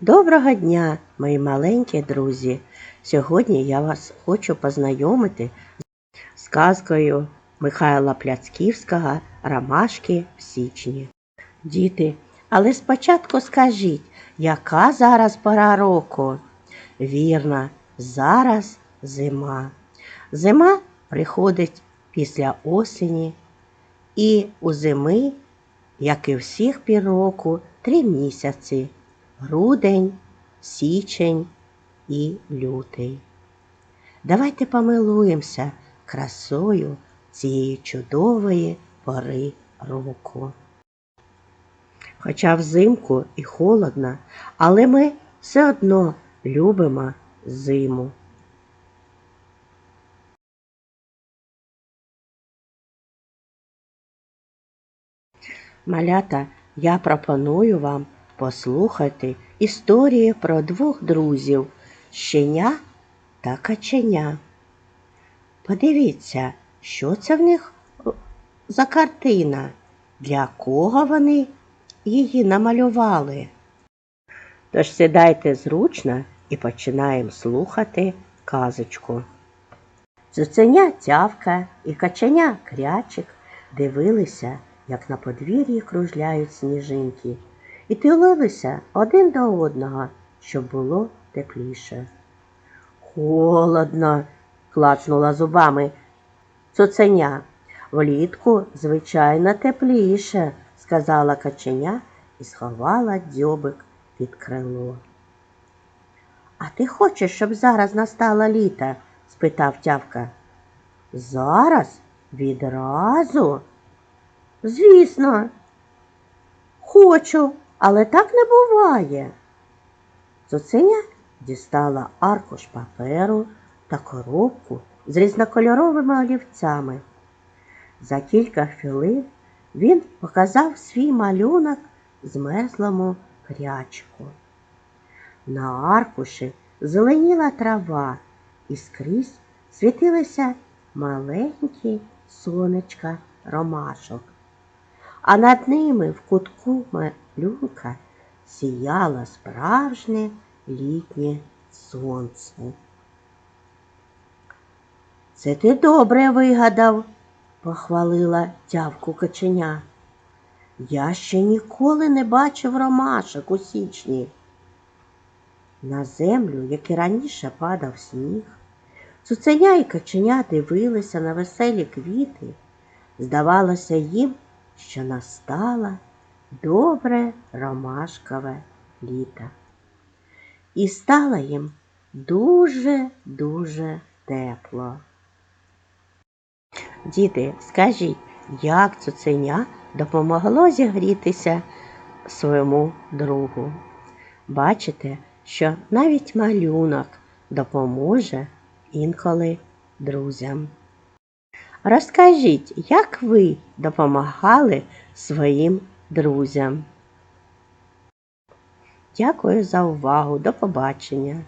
Доброго дня, мої маленькі друзі! Сьогодні я вас хочу познайомити з сказкою Михайла Пляцківського Ромашки в січні. Діти, але спочатку скажіть, яка зараз пора року? Вірно, зараз зима. Зима приходить після осені, і у зими, як і всіх пір року, три місяці грудень, січень і лютий. Давайте помилуємося красою цієї чудової пори року. Хоча взимку і холодно, але ми все одно любимо зиму. Малята, я пропоную вам послухати історію про двох друзів щеня та каченя. Подивіться, що це в них за картина, для кого вони її намалювали. Тож сідайте зручно і починаємо слухати казочку. Цуценя тявка і каченя крячик дивилися, як на подвір'ї кружляють сніжинки, і тулилися один до одного, щоб було тепліше. Холодно, клацнула зубами цуценя. Влітку, звичайно, тепліше, сказала каченя і сховала дзьобик під крило. А ти хочеш, щоб зараз настало літо? спитав тявка. Зараз? Відразу? Звісно, хочу, але так не буває. Цуценя дістала аркуш паперу та коробку з різнокольоровими олівцями. За кілька хвилин він показав свій малюнок змерзлому крячку. На аркуші зеленіла трава і скрізь світилися маленькі сонечка ромашок, а над ними в кутку малюнка сіяло справжнє літнє сонце. Це ти добре вигадав, похвалила тявку каченя. Я ще ніколи не бачив ромашок у січні. На землю, як і раніше падав сніг, цуценя і каченя дивилися на веселі квіти. Здавалося їм, що настало добре ромашкове літо. І стало їм дуже-дуже тепло. Діти, скажіть, як цуценя допомогло зігрітися своєму другу? Бачите, що навіть малюнок допоможе інколи друзям. Розкажіть, як ви допомагали своїм друзям? Дякую за увагу. До побачення!